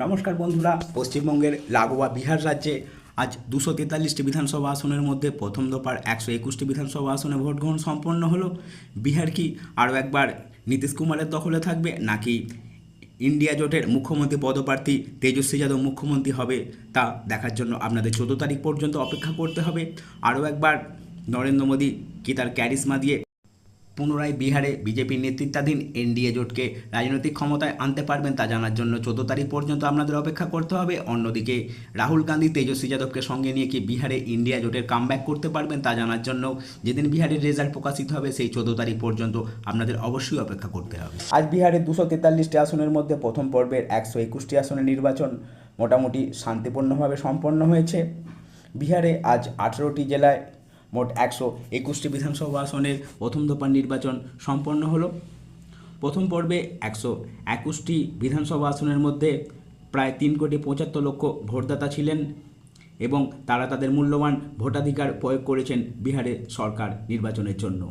নমস্কার বন্ধুরা, পশ্চিমবঙ্গের লাগোয়া বিহার রাজ্যে আজ দুশো তেতাল্লিশটি বিধানসভা আসনের মধ্যে প্রথম দফার একশো একুশটি বিধানসভা আসনে ভোট গ্রহণ সম্পন্ন হলো। বিহার কি আরও একবার নীতিশ কুমারের দখলে থাকবে, নাকি ইন্ডিয়া জোটের মুখ্যমন্ত্রী পদপ্রার্থী তেজস্বী যাদব মুখ্যমন্ত্রী হবে তা দেখার জন্য আপনাদের চোদ্দ তারিখ পর্যন্ত অপেক্ষা করতে হবে। আরও একবার নরেন্দ্র মোদী কি তার ক্যারিসমা দিয়ে পুনরায় বিহারে বিজেপির নেতৃত্বাধীন এনডিএ জোটকে রাজনৈতিক ক্ষমতায় আনতে পারবেন তা জানার জন্য চোদ্দ তারিখ পর্যন্ত আপনাদের অপেক্ষা করতে হবে। অন্যদিকে, রাহুল গান্ধী, তেজস্বী যাদবকে সঙ্গে নিয়ে কি বিহারে ইন্ডিয়া জোটের কামব্যাক করতে পারবেন তা জানার জন্য যেদিন বিহারের রেজাল্ট প্রকাশিত হবে, সেই চোদ্দ তারিখ পর্যন্ত আপনাদের অবশ্যই অপেক্ষা করতে হবে। আজ বিহারের দুশো তেতাল্লিশটি আসনের মধ্যে প্রথম পর্বের একশো একুশটি আসনের নির্বাচন মোটামুটি শান্তিপূর্ণভাবে সম্পন্ন হয়েছে। বিহারে আজ আঠেরোটি জেলায় মোট একশো একুশটি বিধানসভা আসনের প্রথম দফার নির্বাচন সম্পন্ন হলো। প্রথম পর্বে একশো একুশটি বিধানসভা আসনের মধ্যে প্রায় তিন কোটি পঁচাত্তর লক্ষ ভোটদাতা ছিলেন এবং তারা তাদের মূল্যবান ভোটাধিকার প্রয়োগ করেছেন বিহারে সরকার নির্বাচনের জন্য।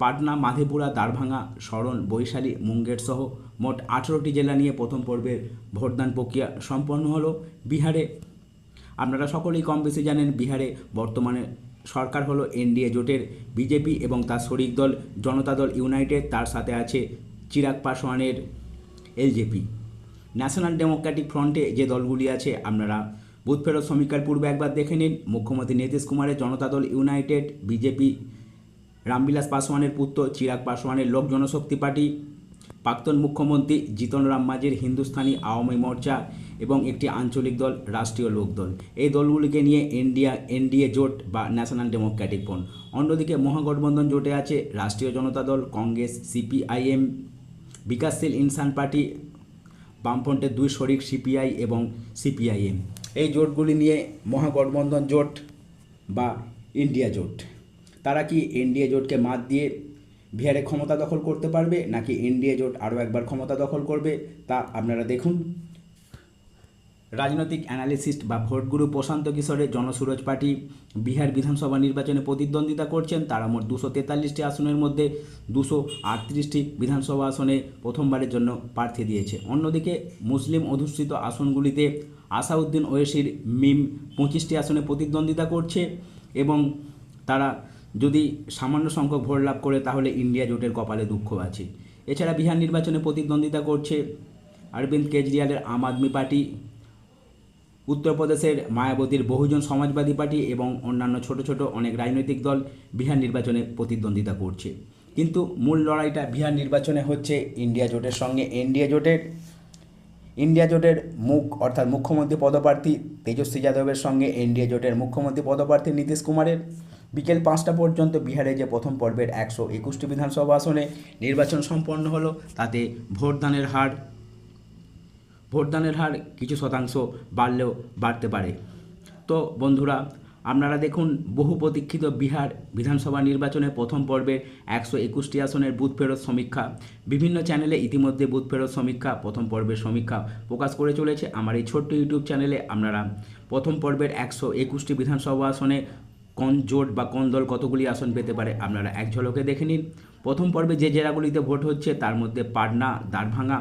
পাটনা, মাধেপুরা, দারভাঙ্গা শরণ বৈশালী মুঙ্গের সহ মোট আঠেরোটি জেলা নিয়ে প্রথম পর্বের ভোটদান প্রক্রিয়া সম্পন্ন হলো বিহারে। আপনারা সকলেই কম বেশি জানেন বিহারে বর্তমানে সরকার হলো এনডিএ জোটের বিজেপি এবং তার শরিক দল, জনতা দল ইউনাইটেড, তার সাথে আছে চিরাগ পাসওয়ানের এলজেপি। ন্যাশনাল ডেমোক্রেটিক ফ্রন্টে যে দলগুলি আছে, আপনারা বুথ ফেরত সমীক্ষার পূর্বে একবার দেখে নিন। মুখ্যমন্ত্রী নীতিশ কুমারের জনতা দল ইউনাইটেড, বিজেপি, রামবিলাস পাসওয়ানের পুত্র চিরাগ পাসওয়ানের লোক জনশক্তি পার্টি, প্রাক্তন মুখ্যমন্ত্রী জিতন রাম মাঝির হিন্দুস্তানি আওয়ামী মোর্চা এবং একটি আঞ্চলিক দল, রাষ্ট্রীয় লোকদল। এই দলগুলিকে নিয়ে ইন্ডিয়া, এনডিএ জোট বা ন্যাশনাল ডেমোক্রেটিক ফ্রন্ট অন্যদিকে মহাগঠবন্ধন জোটে আছে রাষ্ট্রীয় জনতা দল, কংগ্রেস, সিপিআইএম, বিকাশশীল ইনসান পার্টি বামফ্রন্টের দুই শরিক সিপিআই এবং সিপিআইএম। এই জোটগুলি নিয়ে মহাগঠবন্ধন জোট বা ইন্ডিয়া জোট। তারা কি এনডিএ জোটকে মাত দিয়ে বিহারে ক্ষমতা দখল করতে পারবে, নাকি এনডিএ জোট আরও একবার ক্ষমতা দখল করবে, তা আপনারা দেখুন। রাজনৈতিক অ্যানালিসিস্ট বা ভোট গুরু প্রশান্ত কিশোরের জনসুরজ পার্টি বিহার বিধানসভা নির্বাচনে প্রতিদ্বন্দ্বিতা করছেন। তারা মোট দুশো তেতাল্লিশটি আসনের মধ্যে দুশো আটত্রিশটি বিধানসভা আসনে প্রথমবারের জন্য প্রার্থী দিয়েছে। অন্যদিকে মুসলিম অধ্যুষিত আসনগুলিতে আসাউদ্দিন ওয়েসির মিম পঁচিশটি আসনে প্রতিদ্বন্দ্বিতা করছে এবং তারা যদি সামান্য সংখ্যক ভোট লাভ করে তাহলে ইন্ডিয়া জোটের কপালে দুঃখ আছে। এছাড়া বিহার নির্বাচনে প্রতিদ্বন্দ্বিতা করছে অরবিন্দ কেজরিওয়ালের আম আদমি পার্টি। উত্তরপ্রদেশের মায়াবতীর বহুজন সমাজবাদী পার্টি এবং অন্যান্য ছোট ছোট অনেক রাজনৈতিক দল বিহার নির্বাচনে প্রতিদ্বন্দ্বিতা করছে। কিন্তু মূল লড়াইটা বিহার নির্বাচনে হচ্ছে ইন্ডিয়া জোটের সঙ্গে। এনডিএ জোটের, ইন্ডিয়া জোটের মুখ, অর্থাৎ মুখ্যমন্ত্রী পদপ্রার্থী তেজস্বী যাদবের সঙ্গে এনডিএ জোটের মুখ্যমন্ত্রী পদপ্রার্থী নীতিশ কুমারের বিকেল পাঁচটা পর্যন্ত বিহারে যে প্রথম পর্বের একশো একুশটি বিধানসভা আসনে নির্বাচন সম্পন্ন হলো, তাতে ভোটদানের হার ভোটদানের হার কিছু শতাংশ বাড়লেও বাড়তে পারে। তো বন্ধুরা, আপনারা দেখুন, বহু প্রতীক্ষিত বিহার বিধানসভা নির্বাচনে প্রথম পর্বে একশো একুশটি আসনের বুথ ফেরত সমীক্ষা, বিভিন্ন চ্যানেলে ইতিমধ্যে বুথ ফেরত সমীক্ষা, প্রথম পর্বের সমীক্ষা প্রকাশ করে চলেছে আমার এই ছোট্ট ইউটিউব চ্যানেলে আপনারা। প্রথম পর্বের একশো একুশটি বিধানসভা আসনে কোন জোট বা কোন দল কতগুলি আসন পেতে পারে আপনারা এক ঝলকে দেখে নিন। প্রথম পর্বে যে জেলাগুলিতে ভোট হচ্ছে তার মধ্যে পাটনা, দারভাঙ্গা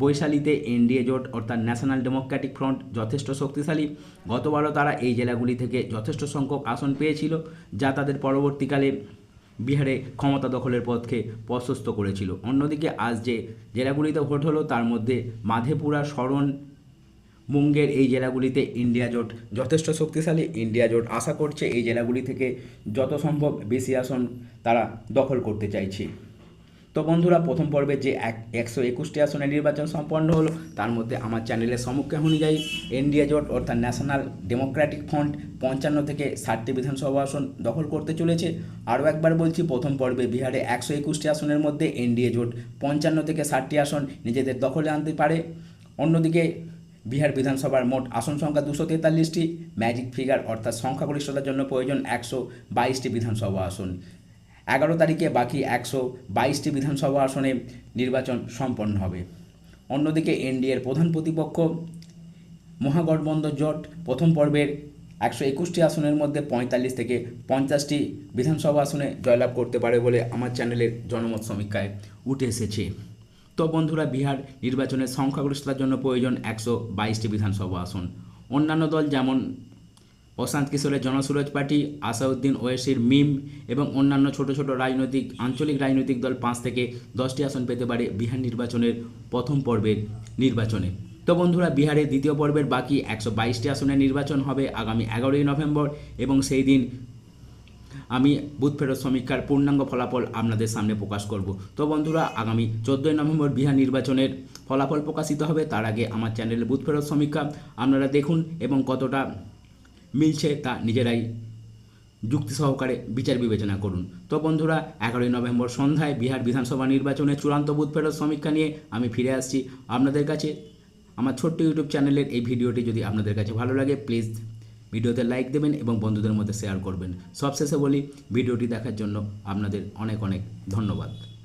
বৈশালীতে এনডিএ জোট অর্থাৎ ন্যাশনাল ডেমোক্রেটিক ফ্রন্ট যথেষ্ট শক্তিশালী। গতবারও তারা এই জেলাগুলি থেকে যথেষ্ট সংখ্যক আসন পেয়েছিল, যা তাদের পরবর্তীকালে বিহারে ক্ষমতা দখলের পথকে প্রশস্ত করেছিল। অন্যদিকে আজ যে জেলাগুলিতে ভোট হলো, তার মধ্যে মাধেপুরা শরণ মুঙ্গের এই জেলাগুলিতে ইন্ডিয়া জোট যথেষ্ট শক্তিশালী। ইন্ডিয়া জোট আশা করছে এই জেলাগুলি থেকে যত সম্ভব বেশি আসন তারা দখল করতে চাইছে। তো বন্ধুরা, প্রথম পর্বে যে এক, একশো একুশটি আসনে নির্বাচন সম্পন্ন হলো, তার মধ্যে আমার চ্যানেলের সমুখে অনুযায়ী এনডিএ জোট অর্থাৎ ন্যাশনাল ডেমোক্রেটিক ফ্রন্ট পঞ্চান্ন থেকে ষাটটি বিধানসভা আসন দখল করতে চলেছে। আরও একবার বলছি, প্রথম পর্বে বিহারে একশো একুশটি আসনের মধ্যে এনডিএ জোট পঞ্চান্ন থেকে ষাটটি আসন নিজেদের দখলে আনতে পারে। অন্যদিকে বিহার বিধানসভার মোট আসন সংখ্যা দুশো তেতাল্লিশটি। ম্যাজিক ফিগার অর্থাৎ সংখ্যাগরিষ্ঠতার জন্য প্রয়োজন একশো বাইশটি বিধানসভা আসন। এগারো তারিখে বাকি একশো বাইশটি বিধানসভা আসনে নির্বাচন সম্পন্ন হবে। অন্যদিকে এনডিএর প্রধান প্রতিপক্ষ মহাগঠবন্ধন জোট প্রথম পর্বের একশো একুশটি আসনের মধ্যে পঁয়তাল্লিশ থেকে পঞ্চাশটি বিধানসভা আসনে জয়লাভ করতে পারে বলে আমার চ্যানেলের জনমত সমীক্ষায় উঠে এসেছে। তো বন্ধুরা, বিহার নির্বাচনের সংখ্যাগরিষ্ঠতার জন্য প্রয়োজন একশো বাইশটি বিধানসভা আসন। অন্যান্য দল যেমন প্রশান্ত কিশোরের জনসুরজ পার্টি, আসাউদ্দিন ওয়েসির মিম এবং অন্যান্য ছোট ছোট রাজনৈতিক, আঞ্চলিক রাজনৈতিক দল পাঁচ থেকে দশটি আসন পেতে পারে বিহার নির্বাচনের প্রথম পর্বের নির্বাচনে। তো বন্ধুরা বিহারে দ্বিতীয় পর্বের বাকি একশো বাইশটি আসনের নির্বাচন হবে আগামী এগারোই নভেম্বর এবং সেই দিন আমি বুথ ফেরত সমীক্ষার পূর্ণাঙ্গ ফলাফল আপনাদের সামনে প্রকাশ করব। তো বন্ধুরা, আগামী চোদ্দোই নভেম্বর বিহার নির্বাচনের ফলাফল প্রকাশিত হবে, তার আগে আমার চ্যানেলে বুথ ফেরত সমীক্ষা। আপনারা দেখুন এবং কতটা মিলছে তা নিজেরাই। যুক্তি সহকারে বিচার বিবেচনা করুন। তো বন্ধুরা, এগারোই নভেম্বর সন্ধ্যায় বিহার বিধানসভা নির্বাচনে চূড়ান্ত বুথ ফেরত সমীক্ষা নিয়ে আমি ফিরে আসছি আপনাদের কাছে। আমার ছোট্ট ইউটিউব চ্যানেলের এই ভিডিওটি যদি আপনাদের কাছে ভালো লাগে প্লিজ ভিডিওতে লাইক দেবেন এবং বন্ধুদের মধ্যে শেয়ার করবেন। সবশেষে বলি, ভিডিওটি দেখার জন্য আপনাদের অনেক অনেক ধন্যবাদ।